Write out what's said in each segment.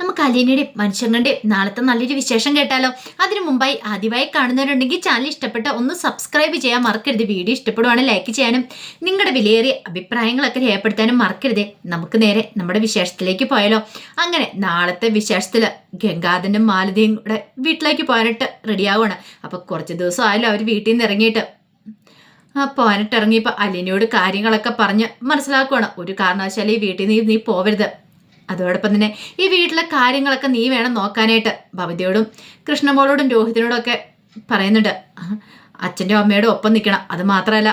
നമുക്ക് അലീനയുടെ മനുഷ്യങ്ങളുടെ നാളത്തെ നല്ലൊരു വിശേഷം കേട്ടാലോ? അതിനു മുമ്പായി ആദ്യമായി കാണുന്നവരുണ്ടെങ്കിൽ ചാനൽ ഇഷ്ടപ്പെട്ട ഒന്ന് സബ്സ്ക്രൈബ് ചെയ്യാൻ മറക്കരുത്. വീഡിയോ ഇഷ്ടപ്പെടുവാണെങ്കിൽ ലൈക്ക് ചെയ്യാനും നിങ്ങളുടെ വിലയേറിയ അഭിപ്രായങ്ങളൊക്കെ രേഖപ്പെടുത്താനും മറക്കരുതേ. നമുക്ക് നേരെ നമ്മുടെ വിശേഷത്തിലേക്ക് പോയാലോ? അങ്ങനെ നാളത്തെ വിശേഷത്തിൽ ഗംഗാധനും മാലതിയും കൂടെ വീട്ടിലേക്ക് പോകാനായിട്ട് റെഡിയാവുകയാണ് അപ്പോൾ കുറച്ച് ദിവസം ആയാലും അവർ വീട്ടിൽ നിന്ന് ഇറങ്ങിയിട്ട്. ആ പോകാനായിട്ട് ഇറങ്ങിയപ്പോൾ അലീനയോട് കാര്യങ്ങളൊക്കെ പറഞ്ഞ് മനസ്സിലാക്കുവാണ്. ഒരു കാരണവശാലും ഈ വീട്ടിൽ നിന്ന് നീ പോവരുത്. അതോടൊപ്പം തന്നെ ഈ വീട്ടിലെ കാര്യങ്ങളൊക്കെ നീ വേണം നോക്കാനായിട്ട്. ഭവതിയോടും കൃഷ്ണമോളോടും രോഹിതിനോടും ഒക്കെ പറയുന്നുണ്ട് അച്ഛന്റെ അമ്മയോടും ഒപ്പം നിൽക്കണം. അത് മാത്രമല്ല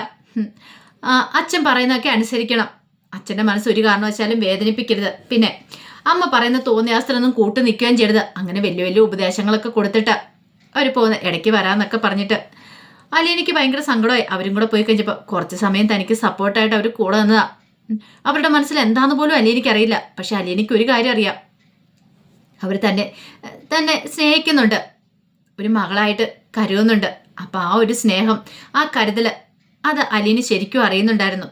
അച്ഛൻ പറയുന്നതൊക്കെ അനുസരിക്കണം. അച്ഛന്റെ മനസ്സ് ഒരു കാരണവശാലും വേദനിപ്പിക്കരുത്. പിന്നെ അമ്മ പറയുന്ന തോന്നിയാസ്ത്രമൊന്നും കൂട്ടു നിൽക്കുകയും ചെയ്യരുത്. അങ്ങനെ വലിയ വലിയ ഉപദേശങ്ങളൊക്കെ കൊടുത്തിട്ട് അവർ പോകുന്ന ഇടയ്ക്ക് വരാമെന്നൊക്കെ പറഞ്ഞിട്ട് അലീനയ്ക്ക് ഭയങ്കര സങ്കടമായി. അവരും കൂടെ പോയി കഴിഞ്ഞപ്പോൾ കുറച്ച് സമയം തനിക്ക് സപ്പോർട്ടായിട്ട് അവർ കൂടെ നിന്നതാ. ഉം. അവരുടെ മനസ്സിൽ എന്താന്ന് പോലും അലീനയ്ക്ക് അറിയില്ല. പക്ഷെ അലീനയ്ക്ക് ഒരു കാര്യം അറിയാം. അവർ തന്നെ തന്നെ സ്നേഹിക്കുന്നുണ്ട്. ഒരു മകളായിട്ട് കരുതുന്നുണ്ട്. അപ്പം ആ ഒരു സ്നേഹം ആ കരുതൽ അത് അലീന് ശരിക്കും അറിയുന്നുണ്ടായിരുന്നു.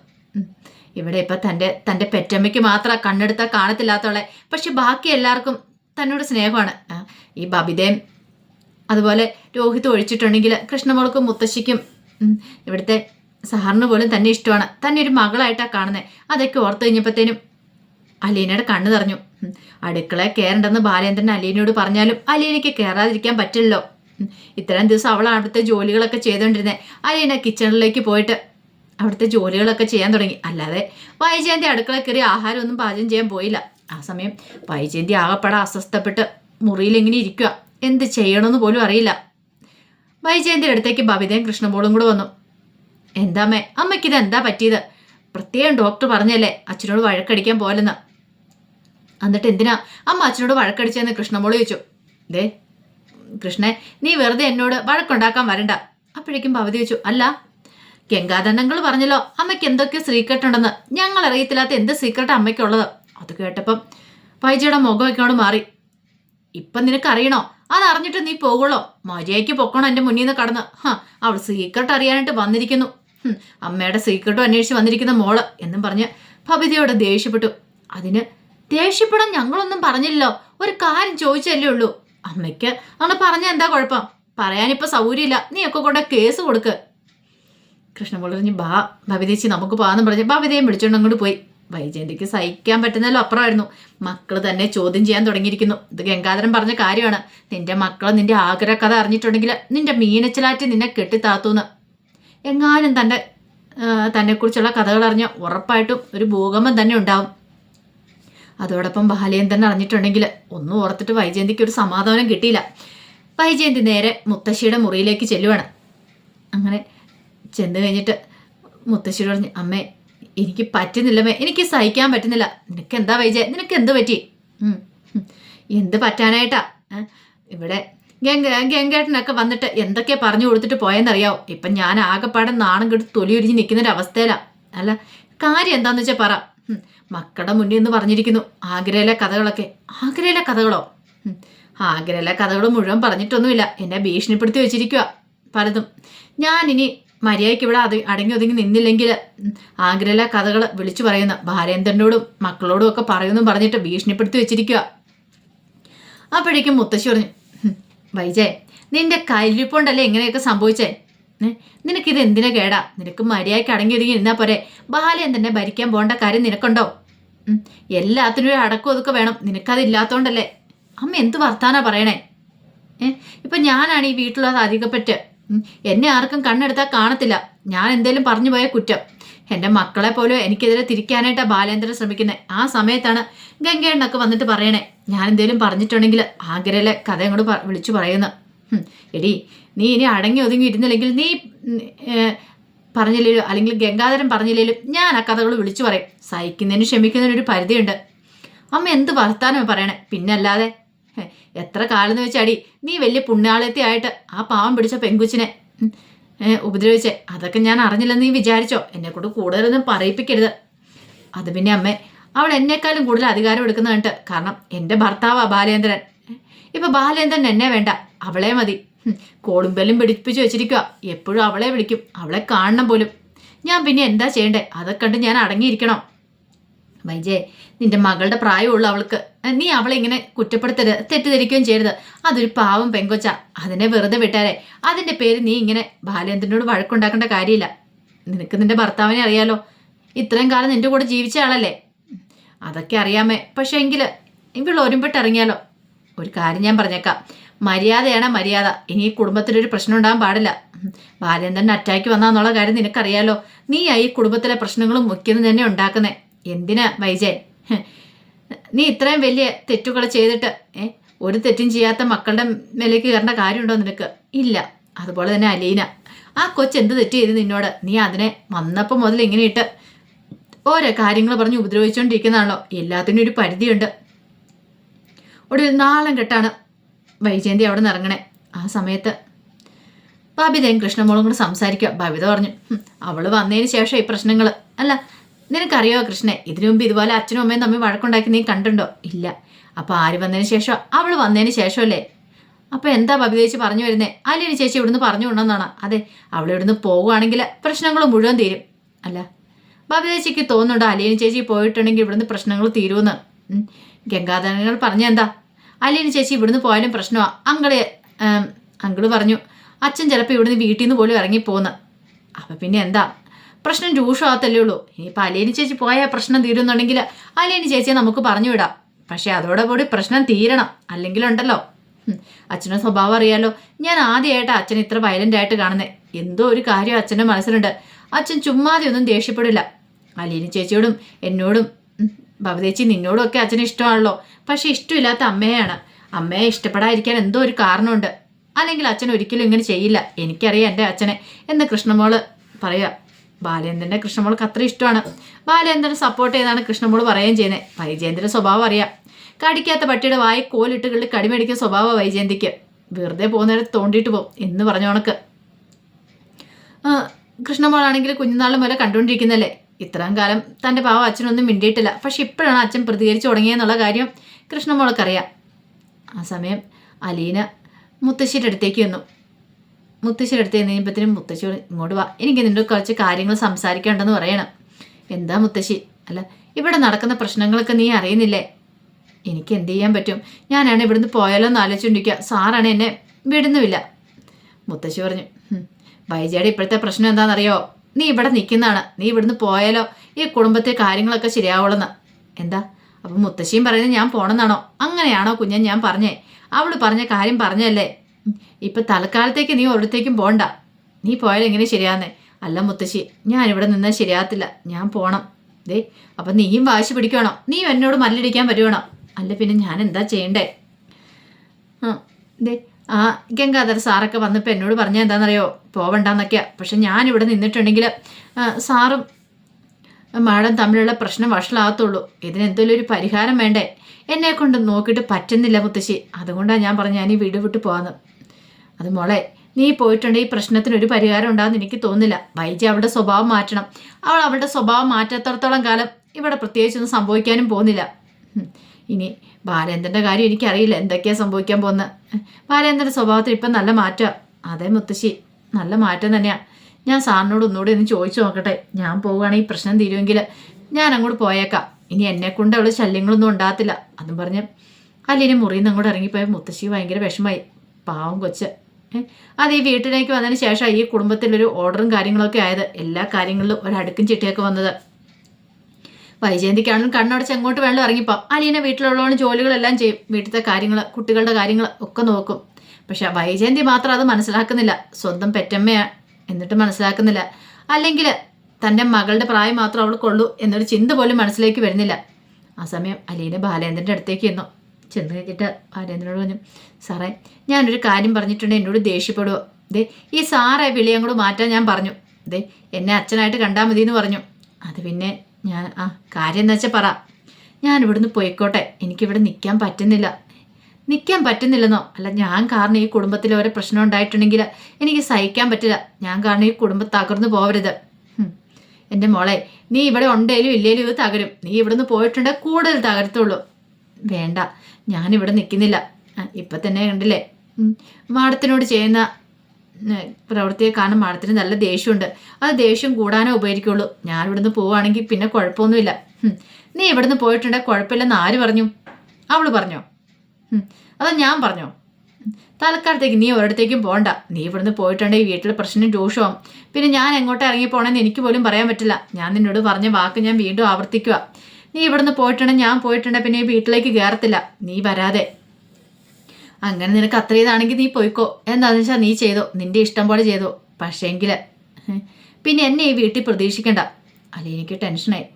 ഇവിടെ ഇപ്പം തന്റെ തന്റെ പെറ്റമ്മയ്ക്ക് മാത്രം കണ്ണെടുത്താൽ കാണത്തില്ലാത്തവളെ. പക്ഷെ ബാക്കി എല്ലാവർക്കും തന്നോട് സ്നേഹമാണ്. ഈ ബബിതയും അതുപോലെ രോഹിത് ഒഴിച്ചിട്ടുണ്ടെങ്കിൽ കൃഷ്ണമോൾക്കും മുത്തശ്ശിക്കും ഇവിടുത്തെ സാറിന് പോലും തന്നെ ഇഷ്ടമാണ്. തന്നെ ഒരു മകളായിട്ടാണ് കാണുന്നത് അതൊക്കെ ഓർത്ത് കഴിഞ്ഞപ്പോഴത്തേനും അലീനയുടെ കണ്ണു നിറഞ്ഞു. അടുക്കള കയറണ്ടെന്ന് ബാലേന്ദ്രൻ അലീനയോട് പറഞ്ഞാലും അലീനയ്ക്ക് കയറാതിരിക്കാൻ പറ്റില്ലല്ലോ. ഇത്രയും ദിവസം അവൾ അവിടുത്തെ ജോലികളൊക്കെ ചെയ്തുകൊണ്ടിരുന്നത് അലീന കിച്ചണിലേക്ക് പോയിട്ട് അവിടുത്തെ ജോലികളൊക്കെ ചെയ്യാൻ തുടങ്ങി. അല്ലാതെ വൈജയന്തി അടുക്കള കയറി ആഹാരമൊന്നും പാചകം ചെയ്യാൻ പോയില്ല. ആ സമയം വൈജയന്തി ആകപ്പെടാൻ അസ്വസ്ഥപ്പെട്ട് മുറിയിൽ എങ്ങനെ ഇരിക്കുക എന്ത് ചെയ്യണമെന്ന് പോലും അറിയില്ല. വൈജയന്തിയുടെ അടുത്തേക്ക് ബബിതയും കൃഷ്ണമോളും കൂടെ വന്നു. എന്താമ്മേ? അമ്മയ്ക്ക് ഇത് എന്താ പറ്റിയത്? പ്രത്യേകം ഡോക്ടർ പറഞ്ഞല്ലേ അച്ഛനോട് വഴക്കടിക്കാൻ പോലെന്ന്. എന്നിട്ട് എന്തിനാ അമ്മ അച്ഛനോട് വഴക്കടിച്ചെന്ന് കൃഷ്ണമോൾ ചോദിച്ചു. ദേ കൃഷ്ണൻ നീ വെറുതെ എന്നോട് വഴക്കുണ്ടാക്കാൻ വരണ്ട. അപ്പോഴേക്കും ഭവതി ചോദിച്ചു അല്ല ഗംഗാധനങ്ങൾ പറഞ്ഞല്ലോ അമ്മയ്ക്ക് എന്തൊക്കെ സീക്രട്ട് ഉണ്ടെന്ന്. ഞങ്ങൾ അറിയത്തില്ലാത്ത എന്ത് സീക്രട്ട് അമ്മയ്ക്കുള്ളത്? അത് കേട്ടപ്പം വൈജയുടെ മുഖമൊക്കെ അവിടെ മാറി. ഇപ്പം നിനക്ക് അറിയണോ? അത് അറിഞ്ഞിട്ട് നീ പോകുള്ളോ മര്യാദയ്ക്ക് പൊക്കണോ എന്റെ മുന്നിൽ നിന്ന് കടന്ന്. ഹാ അവൾ സീക്രട്ട് അറിയാനായിട്ട് വന്നിരിക്കുന്നു. അമ്മയുടെ സീക്രട്ടും അന്വേഷിച്ച് വന്നിരിക്കുന്ന മോൾ എന്നും പറഞ്ഞ് ഭവിതയോട് ദേഷ്യപ്പെട്ടു. അതിന് ദേഷ്യപ്പെടാൻ ഞങ്ങളൊന്നും പറഞ്ഞില്ലല്ലോ. ഒരു കാര്യം ചോദിച്ചല്ലേ ഉള്ളൂ. അമ്മയ്ക്ക് അങ്ങനെ പറഞ്ഞ എന്താ കുഴപ്പം? പറയാനിപ്പോൾ സൗകര്യമില്ല. നീയൊക്കെ കൊണ്ട് കേസ് കൊടുക്ക്. കൃഷ്ണമോൾ പറഞ്ഞു ബാ ഭവിതേച്ചി നമുക്ക് പോകാന്ന് പറഞ്ഞ് ഭവിതയും വിളിച്ചോണ്ട് അങ്ങോട്ട് പോയി. വൈജയന്തിക്ക് സഹിക്കാൻ പറ്റുന്നല്ലോ അപ്പുറമായിരുന്നു. മക്കൾ തന്നെ ചോദ്യം ചെയ്യാൻ തുടങ്ങിയിരിക്കുന്നു. ഇത് ഗംഗാധരൻ പറഞ്ഞ കാര്യമാണ്. നിന്റെ മക്കൾ നിന്റെ ആഗ്രഹ കഥ അറിഞ്ഞിട്ടുണ്ടെങ്കിൽ നിന്റെ മീനച്ചിലാറ്റി നിന്നെ കെട്ടിത്താത്തൂന്ന്. എങ്ങാനും തന്റെ തന്നെക്കുറിച്ചുള്ള കഥകൾ അറിഞ്ഞ ഉറപ്പായിട്ടും ഒരു ഭൂകമ്പം തന്നെ ഉണ്ടാവും. അതോടൊപ്പം ബാലയന്തൻ അറിഞ്ഞിട്ടുണ്ടെങ്കിൽ ഒന്നും ഓർത്തിട്ട് വൈജയന്തിക്ക് ഒരു സമാധാനം കിട്ടിയില്ല. വൈജയന്തി നേരെ മുത്തശ്ശിയുടെ മുറിയിലേക്ക് ചെല്ലുവാണ്. അങ്ങനെ ചെന്ന് കഴിഞ്ഞിട്ട് മുത്തശ്ശിയോട് പറഞ്ഞു അമ്മേ എനിക്ക് പറ്റുന്നില്ലമ്മേ എനിക്ക് സഹിക്കാൻ പറ്റുന്നില്ല. നിനക്ക് എന്താ വൈജയ നിനക്ക് എന്ത് പറ്റി. എന്ത് പറ്റാനായിട്ടാ? ഇവിടെ ഗംഗ ഗംഗേട്ടനൊക്കെ വന്നിട്ട് എന്തൊക്കെ പറഞ്ഞു കൊടുത്തിട്ട് പോയെന്നറിയാവോ? ഇപ്പം ഞാൻ ആകെപ്പാടെ നാണം ഉരിഞ്ഞ് നിൽക്കുന്നൊരു അവസ്ഥയിലാ. അല്ല കാര്യം എന്താന്ന് വെച്ചാൽ പറ. മക്കളുടെ മുന്നിൽ നിന്ന് പറഞ്ഞിരിക്കുന്നു. ആഗ്രയിലെ കഥകളൊക്കെ. ആഗ്രയിലെ കഥകളോ. ആഗ്രയിലെ കഥകൾ മുഴുവൻ പറഞ്ഞിട്ടൊന്നുമില്ല. എന്നെ ഭീഷണിപ്പെടുത്തി വെച്ചിരിക്കുക പലതും. ഞാൻ ഇനി മര്യാദയ്ക്ക് ഇവിടെ അത് അടങ്ങി ഒതുങ്ങി നിന്നില്ലെങ്കിൽ ആഗ്രയിലെ കഥകൾ വിളിച്ചു പറയുന്ന ഭാരേന്ദ്രനോടും മക്കളോടും ഒക്കെ പറയുമെന്നും പറഞ്ഞിട്ട് ഭീഷണിപ്പെടുത്തി വെച്ചിരിക്കുക അപ്പോഴേക്കും മുത്തശ്ശി പറഞ്ഞു "ഹും, വൈജയ് നിന്റെ കയ്യിലിപ്പോണ്ടല്ലേ ഇങ്ങനെയൊക്കെ സംഭവിച്ചേ? നിനക്ക് നിനക്കിത് എന്തിനാ കേടാ? നിനക്ക് മര്യാദയ്ക്ക് അടങ്ങി ഒതുങ്ങി ഇരുന്നാൽ പോരെ. ബാലയം തന്നെ ഭരിക്കാൻ പോകേണ്ട കാര്യം നിനക്കുണ്ടോ? എല്ലാത്തിനും ഒരു അടക്കം ഒതുക്കെ വേണം. നിനക്കതില്ലാത്തോണ്ടല്ലേ. അമ്മ എന്ത് വർത്താനാ പറയണേ? ഇപ്പം ഞാനാണ് ഈ വീട്ടിലുള്ളത് അധികപ്പെട്ട്. എന്നെ ആർക്കും കണ്ണെടുത്താൽ കാണത്തില്ല. ഞാൻ എന്തേലും പറഞ്ഞു പോയ കുറ്റം. എന്റെ മക്കളെ പോലും എനിക്കെതിരെ തിരിക്കാനായിട്ടാണ് ബാലേന്ദ്രൻ ശ്രമിക്കുന്നത് ആ സമയത്താണ് ഗംഗേണ്ണൊക്കെ വന്നിട്ട് പറയണേ. ഞാൻ എന്തേലും പറഞ്ഞിട്ടുണ്ടെങ്കിൽ ആഗ്രയിലെ കഥ അങ്ങോട്ട് വിളിച്ചു പറയുന്നു. എടി നീ ഇനി അടങ്ങി ഒതുങ്ങി ഇരുന്നില്ലെങ്കിൽ നീ പറഞ്ഞില്ലേലും അല്ലെങ്കിൽ ഗംഗാധരൻ പറഞ്ഞില്ലേലും ഞാൻ ആ കഥകൾ വിളിച്ചു പറയും. സഹിക്കുന്നതിന് ക്ഷമിക്കുന്നതിന് ഒരു പരിധിയുണ്ട്. അമ്മ എന്ത് വർത്താനമാണ് പറയണേ. പിന്നല്ലാതെ എത്ര കാലം എന്ന് വെച്ചാടി നീ വലിയ പുണ്യാളത്തെ ആയിട്ട് ആ പാവം പിടിച്ച പെങ്കുച്ചിനെ ഉപദ്രവിച്ചേ. അതൊക്കെ ഞാൻ അറിഞ്ഞില്ലെന്ന് നീ വിചാരിച്ചോ. എന്നെ കൊണ്ട് കൂടുതലൊന്നും പറയിപ്പിക്കരുത്. അത് പിന്നെ അമ്മേ അവൾ എന്നെക്കാളും കൂടുതൽ അധികാരം എടുക്കുന്ന കണ്ടിട്ട് കാരണം എന്റെ ഭർത്താവാ ബാലേന്ദ്രൻ. ഇപ്പൊ ബാലേന്ദ്രൻ എന്നെ വേണ്ട. അവളെ മതി. കോളുമ്പലും പിടിപ്പിച്ച് വെച്ചിരിക്കുക എപ്പോഴും അവളെ വിളിക്കും. അവളെ കാണണം പോലും. ഞാൻ പിന്നെ എന്താ ചെയ്യണ്ടേ? അതൊക്കെ കണ്ട് ഞാൻ അടങ്ങിയിരിക്കണം. വൈജയ് നിന്റെ മകളുടെ പ്രായമുള്ള അവൾക്ക് നീ അവളെ ഇങ്ങനെ കുറ്റപ്പെടുത്തരുത് തെറ്റിദ്ധരിക്കുകയും ചെയ്യരുത്. അതൊരു പാവം പെങ്കൊച്ച. അതിനെ വെറുതെ വിട്ടാരെ. അതിന്റെ പേര് നീ ഇങ്ങനെ ബാലേന്ദ്രനോട് വഴക്കുണ്ടാക്കേണ്ട കാര്യമില്ല. നിനക്ക് നിന്റെ ഭർത്താവിനെ അറിയാലോ. ഇത്രയും കാലം നിന്റെ കൂടെ ജീവിച്ച ആളല്ലേ? അതൊക്കെ അറിയാമേ. പക്ഷേ എങ്കിൽ ഇവൾ ഒരുമ്പിട്ട് ഇറങ്ങിയാലോ? ഒരു കാര്യം ഞാൻ പറഞ്ഞേക്കാം. മര്യാദയാണ് മര്യാദ. ഇനി ഈ കുടുംബത്തിലൊരു പ്രശ്നം ഉണ്ടാകാൻ പാടില്ല. ബാലേന്ദ്രൻ അറ്റാക്ക് വന്നാന്നുള്ള കാര്യം നിനക്കറിയാലോ. നീ ഈ കുടുംബത്തിലെ പ്രശ്നങ്ങളും മുഖ്യം തന്നെ ഉണ്ടാക്കുന്നേ. എന്തിനാ വൈജയൻ? നീ ഇത്രയും വലിയ തെറ്റുകൾ ചെയ്തിട്ട് ഏ ഒരു തെറ്റും ചെയ്യാത്ത മക്കളുടെ മേലേക്ക് കയറേണ്ട കാര്യമുണ്ടോ നിനക്ക്? ഇല്ല. അതുപോലെ തന്നെ അലീന. ആ കൊച്ച് എന്ത് തെറ്റ് ചെയ്ത് നിന്നോട്? നീ അതിനെ വന്നപ്പോൾ മുതൽ ഇങ്ങനെ ഇട്ട് ഓരോ കാര്യങ്ങൾ പറഞ്ഞ് ഉപദ്രവിച്ചുകൊണ്ടിരിക്കുന്നതാണല്ലോ എല്ലാത്തിനും ഒരു പരിധിയുണ്ട്. ഒടുവിൽ നാളം കെട്ടാണ് വൈജയന്തി അവിടെ നിന്ന് ഇറങ്ങണേ. ആ സമയത്ത് ബാബിതയും കൃഷ്ണമോളും കൂടെ സംസാരിക്കുക. ബബിത പറഞ്ഞു അവൾ വന്നതിന് ശേഷം ഈ പ്രശ്നങ്ങൾ അല്ല നിനക്കറിയോ കൃഷ്ണൻ ഇതിനു മുമ്പ് ഇതുപോലെ അച്ഛനും അമ്മയും തമ്മിൽ വഴക്കുണ്ടാക്കി നീ കണ്ടുണ്ടോ ഇല്ല. അപ്പൊ ആര് വന്നതിന് ശേഷം? അവൾ വന്നതിന് ശേഷമല്ലേ? അപ്പൊ എന്താ ബബി ചേച്ചി പറഞ്ഞു വരുന്നേ? അല്ലെ ചേച്ചി ഇവിടുന്ന് പറഞ്ഞു കൊണ്ടെന്നാണ് അതെ അവൾ ഇവിടുന്ന് പോവുകയാണെങ്കിൽ പ്രശ്നങ്ങൾ മുഴുവൻ തീരും. അല്ല ബബി ചേച്ചിക്ക് തോന്നുന്നുണ്ടോ അലീനി ചേച്ചി പോയിട്ടുണ്ടെങ്കിൽ ഇവിടുന്ന് പ്രശ്നങ്ങൾ തീരുമെന്ന്. ഗംഗാധരങ്ങൾ പറഞ്ഞ എന്താ? അലീനി ചേച്ചി ഇവിടുന്ന് പോയാലും പ്രശ്നമാ. അങ്കിൾ അങ്കിൾ പറഞ്ഞു അച്ഛൻ ചിലപ്പോൾ ഇവിടുന്ന് വീട്ടിൽ നിന്ന് പോലും ഇറങ്ങിപ്പോന്ന് അപ്പം പിന്നെ എന്താ? പ്രശ്നം രൂക്ഷമാകത്തല്ലേ ഉള്ളൂ. ഇനിയിപ്പോൾ അലേനി ചേച്ചി പോയാൽ പ്രശ്നം തീരുന്നുണ്ടെങ്കിൽ അലേനി ചേച്ചിയെ നമുക്ക് പറഞ്ഞു വിടാം. പക്ഷേ അതോടുകൂടി പ്രശ്നം തീരണം. അല്ലെങ്കിലുണ്ടല്ലോ. അച്ഛനും സ്വഭാവം അറിയാലോ. ഞാൻ ആദ്യമായിട്ട് അച്ഛൻ ഇത്ര വയലന്റ് ആയിട്ട് കാണുന്നത് എന്തോ ഒരു കാര്യം അച്ഛന്റെ മനസ്സിലുണ്ട്. അച്ഛൻ ചുമ്മാതെ ഒന്നും ദേഷ്യപ്പെടില്ല. അലീനി ചേച്ചിയോടും എന്നോടും ഭവതേച്ചി നിന്നോടും ഒക്കെ അച്ഛന് ഇഷ്ടമാണല്ലോ. പക്ഷെ ഇഷ്ടമില്ലാത്ത അമ്മയാണ്. അമ്മയെ ഇഷ്ടപ്പെടാതിരിക്കാൻ എന്തോ ഒരു കാരണമുണ്ട്. അല്ലെങ്കിൽ അച്ഛൻ ഒരിക്കലും ഇങ്ങനെ ചെയ്യില്ല. എനിക്കറിയാം എന്റെ അച്ഛനെ. എന്ന് കൃഷ്ണമോൾ പറയാ. ബാലേന്ദ്രന്റെ കൃഷ്ണമോൾക്ക് അത്ര ഇഷ്ടമാണ്. ബാലേന്ദ്രൻ സപ്പോർട്ട് ചെയ്താണ് കൃഷ്ണമോൾ പറയുകയും ചെയ്യുന്നത്. വൈജയന്തിന്റെ സ്വഭാവം അറിയാം. കടിക്കാത്ത പട്ടിയുടെ വായി കോലിട്ട് കിള്ളി കടിമേടിക്കുന്ന സ്വഭാവം വൈജയന്തിക്ക്. വെറുതെ പോകുന്നവരെ തോണ്ടിയിട്ട് പോകും എന്ന് പറഞ്ഞു കണക്ക്. കൃഷ്ണമോളാണെങ്കിൽ കുഞ്ഞുനാളും മുതലേ കണ്ടുകൊണ്ടിരിക്കുന്നല്ലേ? ഇത്രയും കാലം തന്റെ പാവ അച്ഛനൊന്നും മിണ്ടിയിട്ടില്ല. പക്ഷെ ഇപ്പോഴാണ് അച്ഛൻ പ്രതികരിച്ചു തുടങ്ങിയെന്നുള്ള കാര്യം കൃഷ്ണമോൾക്കറിയാം. ആ സമയം അലീന മുത്തശ്ശിയുടെ അടുത്തേക്ക് വന്നു മുത്തശ്ശിയുടെ അടുത്ത് കഴിഞ്ഞപ്പോഴത്തേനും മുത്തശ്ശി ഇങ്ങോട്ട് വാ. എനിക്ക് നിന്നോട് കുറച്ച് കാര്യങ്ങൾ സംസാരിക്കേണ്ടെന്ന് പറയണം. എന്താ മുത്തശ്ശി? അല്ല ഇവിടെ നടക്കുന്ന പ്രശ്നങ്ങളൊക്കെ നീ അറിയുന്നില്ലേ? എനിക്ക് എന്ത് ചെയ്യാൻ പറ്റും? ഞാനാണ് ഇവിടുന്ന് പോയാലോ എന്ന് ആലോചിച്ചുകൊണ്ടിരിക്കുക. സാറാണ് എന്നെ വിടുന്നുമില്ല. മുത്തശ്ശി പറഞ്ഞു "ഹും, വൈജയുടെ ഇപ്പോഴത്തെ പ്രശ്നം എന്താണെന്നറിയോ? നീ ഇവിടെ നിൽക്കുന്നതാണ്. നീ ഇവിടുന്ന് പോയാലോ? ഈ കുടുംബത്തെ കാര്യങ്ങളൊക്കെ ശരിയാവുള്ളെന്ന്. എന്താ? അപ്പം മുത്തശ്ശിയും പറയുന്നത് ഞാൻ പോണെന്നാണോ? അങ്ങനെയാണോ കുഞ്ഞൻ ഞാൻ പറഞ്ഞേ. അവൾ പറഞ്ഞ കാര്യം പറഞ്ഞല്ലേ ഇപ്പൊ തൽക്കാലത്തേക്ക് നീ ഒരിടത്തേക്കും പോണ്ട. നീ പോയാൽ എങ്ങനെ ശരിയാന്നേ? അല്ല മുത്തശ്ശി ഞാൻ ഇവിടെ നിന്നാൽ ശരിയാത്തില്ല ഞാൻ പോണം. ദേ അപ്പം നീയും വാശി പിടിക്കണോ. നീ എന്നോട് മല്ലിടിക്കാൻ പറ്റുവണോ അല്ല പിന്നെ ഞാൻ എന്താ ചെയ്യണ്ടേ? ആ ദേ ആ ഗംഗാധര സാറൊക്കെ വന്നപ്പോൾ എന്നോട് പറഞ്ഞാൽ എന്താണെന്നറിയോ പോവണ്ടെന്നൊക്കെയാ. പക്ഷെ ഇവിടെ നിന്നിട്ടുണ്ടെങ്കിൽ സാറും മാഡം തമ്മിലുള്ള പ്രശ്നം വഷളാകത്തുള്ളൂ. ഇതിനെന്തെങ്കിലും ഒരു പരിഹാരം വേണ്ടേ? എന്നെ കൊണ്ട് നോക്കിയിട്ട് പറ്റുന്നില്ല മുത്തശ്ശി. അതുകൊണ്ടാണ് ഞാൻ പറഞ്ഞു ഞാൻ ഈ വീട് വിട്ട് പോകാന്ന് അത് മോളെ നീ പോയിട്ടുണ്ടെങ്കിൽ ഈ പ്രശ്നത്തിന് ഒരു പരിഹാരം ഉണ്ടാകുമെന്ന് എനിക്ക് തോന്നുന്നില്ല. വൈജി അവളുടെ സ്വഭാവം മാറ്റണം. അവൾ അവളുടെ സ്വഭാവം മാറ്റാത്തടത്തോളം കാലം ഇവിടെ പ്രത്യേകിച്ചൊന്നും സംഭവിക്കാനും പോകുന്നില്ല. ഇനി ബാലേന്ദ്രന്റെ കാര്യം എനിക്കറിയില്ല എന്തൊക്കെയാണ് സംഭവിക്കാൻ പോകുന്നത്. ബാലേന്ദ്രന്റെ സ്വഭാവത്തിൽ ഇപ്പം നല്ല മാറ്റം. അതേ മുത്തശ്ശി നല്ല മാറ്റം തന്നെയാണ് ഞാൻ സാറിനോട് ഒന്നുകൂടി ഒന്ന് ചോദിച്ചു നോക്കട്ടെ. ഞാൻ പോവുകയാണെങ്കിൽ പ്രശ്നം തീരുമെങ്കിൽ ഞാൻ അങ്ങോട്ട് പോയേക്കാം. ഇനി എന്നെ കൊണ്ട് അവൾ ശല്യങ്ങളൊന്നും ഉണ്ടാകത്തില്ല. അതും പറഞ്ഞ് അല്ലിനി മുറിയിൽ നിന്ന് അങ്ങോട്ട് ഇറങ്ങിപ്പോയ മുത്തശ്ശി ഭയങ്കര വിഷമായി പാവം കൊച്ച്. അത് ഈ വീട്ടിലേക്ക് വന്നതിന് ശേഷം ഈ കുടുംബത്തിലൊരു ഓർഡറും കാര്യങ്ങളൊക്കെ ആയത്. എല്ലാ കാര്യങ്ങളിലും ഒരടുക്കും ചിട്ടിയൊക്കെ വന്നത്. വൈജയന്തിക്കാണെങ്കിലും കണ്ണടച്ച് എങ്ങോട്ട് വേണം ഇറങ്ങിപ്പോ. അലീന വീട്ടിലുള്ളവണ് ജോലികളെല്ലാം ചെയ്യും. വീട്ടിലത്തെ കാര്യങ്ങൾ കുട്ടികളുടെ കാര്യങ്ങൾ ഒക്കെ നോക്കും. പക്ഷെ വൈജയന്തി മാത്രം അത് മനസ്സിലാക്കുന്നില്ല. സ്വന്തം പെറ്റമ്മയാണ് എന്നിട്ട് മനസ്സിലാക്കുന്നില്ല. അല്ലെങ്കിൽ തന്റെ മകളുടെ പ്രായം മാത്രം അവൾക്കുള്ളൂ എന്നൊരു ചിന്ത പോലും മനസ്സിലേക്ക് വരുന്നില്ല. ആ സമയം അലീന ബാലേന്ദ്രന്റെ അടുത്തേക്ക് ചെന്നു. ചെന്ന് കഴിഞ്ഞിട്ട് ആരേന്ദ്രനോട് പറഞ്ഞു സാറേ ഞാനൊരു കാര്യം പറഞ്ഞിട്ടുണ്ട് എന്നോട് ദേഷ്യപ്പെടുവോ? ദേ ഈ സാറെ വിളി അങ്ങോട്ട് മാറ്റാൻ ഞാൻ പറഞ്ഞു. ദേ എന്നെ അച്ഛനായിട്ട് കണ്ടാൽ മതി എന്ന് പറഞ്ഞു. അത് പിന്നെ ഞാൻ ആ കാര്യം എന്താ വെച്ചാൽ പറ. ഞാൻ ഇവിടുന്ന് പോയിക്കോട്ടെ. എനിക്കിവിടെ നിൽക്കാൻ പറ്റുന്നില്ല. നിൽക്കാൻ പറ്റുന്നില്ലെന്നോ? അല്ല ഞാൻ കാരണം ഈ കുടുംബത്തിൽ ഓരോ പ്രശ്നം ഉണ്ടായിട്ടുണ്ടെങ്കിൽ എനിക്ക് സഹിക്കാൻ പറ്റില്ല. ഞാൻ കാരണം ഈ കുടുംബം തകർന്നു പോകരുത് ഹും. എന്റെ മോളെ നീ ഇവിടെ ഉണ്ടേലും ഇല്ലേലും ഇത് തകരും. നീ ഇവിടുന്ന് പോയിട്ടുണ്ടെങ്കിൽ കൂടുതൽ തകരത്തുള്ളൂ. വേണ്ട. ഞാനിവിടെ നിൽക്കുന്നില്ല. ഇപ്പം തന്നെ കണ്ടില്ലേ. മാഡത്തിനോട് ചെയ്യുന്ന പ്രവൃത്തിയെ കാണും മാഡത്തിന് നല്ല ദേഷ്യമുണ്ട്. അത് ദേഷ്യം കൂടാനേ ഉപകരിക്കുള്ളൂ. ഞാൻ ഇവിടുന്ന് പോവുകയാണെങ്കിൽ പിന്നെ കുഴപ്പമൊന്നുമില്ല. നീ ഇവിടുന്ന് പോയിട്ടുണ്ടെങ്കിൽ കുഴപ്പമില്ലെന്ന് ആര് പറഞ്ഞു? അവൾ പറഞ്ഞോ? അതോ ഞാൻ പറഞ്ഞോ? തൽക്കാലത്തേക്ക് നീ ഒരിടത്തേക്കും പോകണ്ട. നീ ഇവിടുന്ന് പോയിട്ടുണ്ടെങ്കിൽ വീട്ടിൽ പ്രശ്നം രൂക്ഷമാവും. പിന്നെ ഞാൻ എങ്ങോട്ട് ഇറങ്ങി പോകണമെന്ന് എനിക്ക് പോലും പറയാൻ പറ്റില്ല. ഞാൻ നിന്നോട് പറഞ്ഞ വാക്ക് ഞാൻ വീണ്ടും ആവർത്തിക്കുക. നീ ഇവിടുന്ന് പോയിട്ടുണ്ടെങ്കിൽ ഞാൻ പോയിട്ടുണ്ടെങ്കിൽ പിന്നെ ഈ വീട്ടിലേക്ക് കയറത്തില്ല നീ വരാതെ. അങ്ങനെ നിനക്ക് അത്ര ഇതാണെങ്കിൽ നീ പോയിക്കോ. എന്താണെന്ന് വെച്ചാൽ നീ ചെയ്തോ. നിന്റെ ഇഷ്ടം പോലെ ചെയ്തോ. പക്ഷേങ്കിൽ പിന്നെ എന്നെ ഈ വീട്ടിൽ പ്രതീക്ഷിക്കണ്ട. അല്ലെ എനിക്ക് ടെൻഷനായി.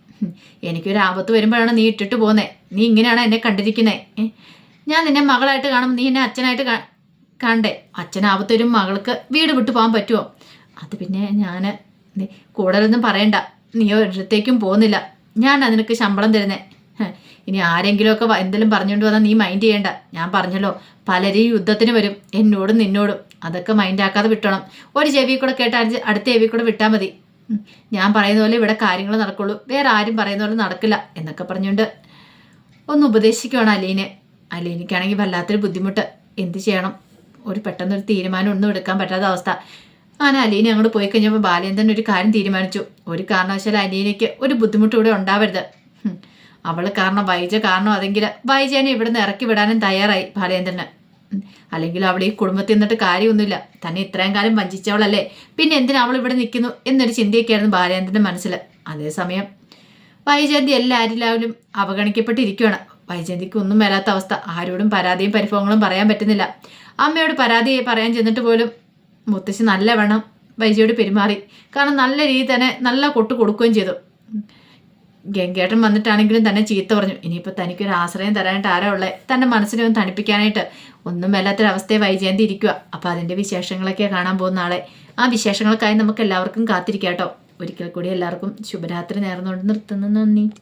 എനിക്കൊരു ആപത്ത് വരുമ്പോഴാണ് നീ ഇട്ടിട്ട് പോകുന്നത് നീ ഇങ്ങനെയാണ് എന്നെ കണ്ടിരിക്കുന്നത് ഞാൻ നിന്നെ മകളായിട്ട് കാണും. നീ എന്നെ അച്ഛനായിട്ട് കണ്ടേ. അച്ഛനാപത്ത് വരും മകൾക്ക് വീട് വിട്ടു പോകാൻ പറ്റുമോ അത് പിന്നെ ഞാൻ കൂടുതലൊന്നും പറയണ്ട. നീ ഒരിടത്തേക്കും പോകുന്നില്ല. ഞാൻ നിനക്ക് ശമ്പളം തരുന്നേ. ഇനി ആരെങ്കിലുമൊക്കെ എന്തെങ്കിലും പറഞ്ഞുകൊണ്ട് വന്നാൽ നീ മൈൻഡ് ചെയ്യേണ്ട. ഞാൻ പറഞ്ഞല്ലോ പലരും യുദ്ധത്തിന് വരും എന്നോടും നിന്നോടും. അതൊക്കെ മൈൻഡാക്കാതെ വിട്ടണം. ഒരു ചെവി കൂടെ കേട്ട് അടുത്ത- ചെവി കൂടെ വിട്ടാൽ മതി. ഞാൻ പറയുന്ന പോലെ ഇവിടെ കാര്യങ്ങൾ നടക്കുള്ളൂ. വേറെ ആരും പറയുന്ന പോലെ നടക്കില്ല എന്നൊക്കെ പറഞ്ഞുകൊണ്ട് ഒന്ന് ഉപദേശിക്കുവാണ് അലീനെ. അലീനയ്ക്കാണെങ്കിൽ വല്ലാത്തൊരു ബുദ്ധിമുട്ട്. എന്ത് ചെയ്യണം? ഒരു പെട്ടെന്നൊരു തീരുമാനം ഒന്നും എടുക്കാൻ പറ്റാത്ത അവസ്ഥ. അങ്ങനെ അലീന അങ്ങോട്ട് പോയി കഴിഞ്ഞപ്പോൾ ബാലേന്ദ്രൻ ഒരു കാര്യം തീരുമാനിച്ചു. ഒരു കാരണവശാലും അലീനയ്ക്ക് ഒരു ബുദ്ധിമുട്ട് ഇവിടെ ഉണ്ടാവരുത്. അവൾ കാരണം വൈജ കാരണം അതെങ്കിൽ വൈജേനെ ഇവിടുന്ന് ഇറക്കി വിടാനും തയ്യാറായി ബാലേന്ദ്രന്. അല്ലെങ്കിൽ അവൾ ഈ കുടുംബത്തിൽ നിന്നിട്ട് കാര്യമൊന്നുമില്ല. തന്നെ ഇത്രയും കാലം വഞ്ചിച്ചവളല്ലേ. പിന്നെ എന്തിനാ അവൾ ഇവിടെ നിൽക്കുന്നു എന്നൊരു ചിന്തയൊക്കെയായിരുന്നു ബാലേന്ദ്രന്റെ മനസ്സിൽ അതേസമയം വൈജയന്തി എല്ലാവരിലും അവഗണിക്കപ്പെട്ടിരിക്കുകയാണ് വൈജയന്തിക്ക് ഒന്നും വരാത്ത അവസ്ഥ. ആരോടും പരാതിയും പരിഭവങ്ങളും പറയാൻ പറ്റുന്നില്ല. അമ്മയോട് പരാതി പറയാൻ ചെന്നിട്ട് പോലും മുത്തശ്ശി നല്ല വേണം വൈജിയോട് പെരുമാറി. കാരണം നല്ല രീതിയിൽ തന്നെ നല്ല കൊട്ട് കൊടുക്കുകയും ചെയ്തു. ഗംഗേട്ടൻ വന്നിട്ടാണെങ്കിലും തന്നെ ചീത്ത പറഞ്ഞു. ഇനിയിപ്പോൾ തനിക്കൊരു ആശ്രയം തരാനായിട്ട് ആരാ ഉള്ളത് തന്റെ മനസ്സിനെ ഒന്ന് തണുപ്പിക്കാനായിട്ട്. ഒന്നും വല്ലാത്തൊരവസ്ഥയെ വൈജയന്തി ഇരിക്കുക അപ്പോൾ അതിന്റെ വിശേഷങ്ങളൊക്കെ കാണാൻ പോകുന്ന ആളെ. ആ വിശേഷങ്ങൾക്കായി നമുക്ക് എല്ലാവർക്കും കാത്തിരിക്കാം കേട്ടോ. ഒരിക്കൽ കൂടി എല്ലാവർക്കും ശുഭരാത്രി നേർന്നുകൊണ്ട് നിർത്തുന്നു. നന്ദി.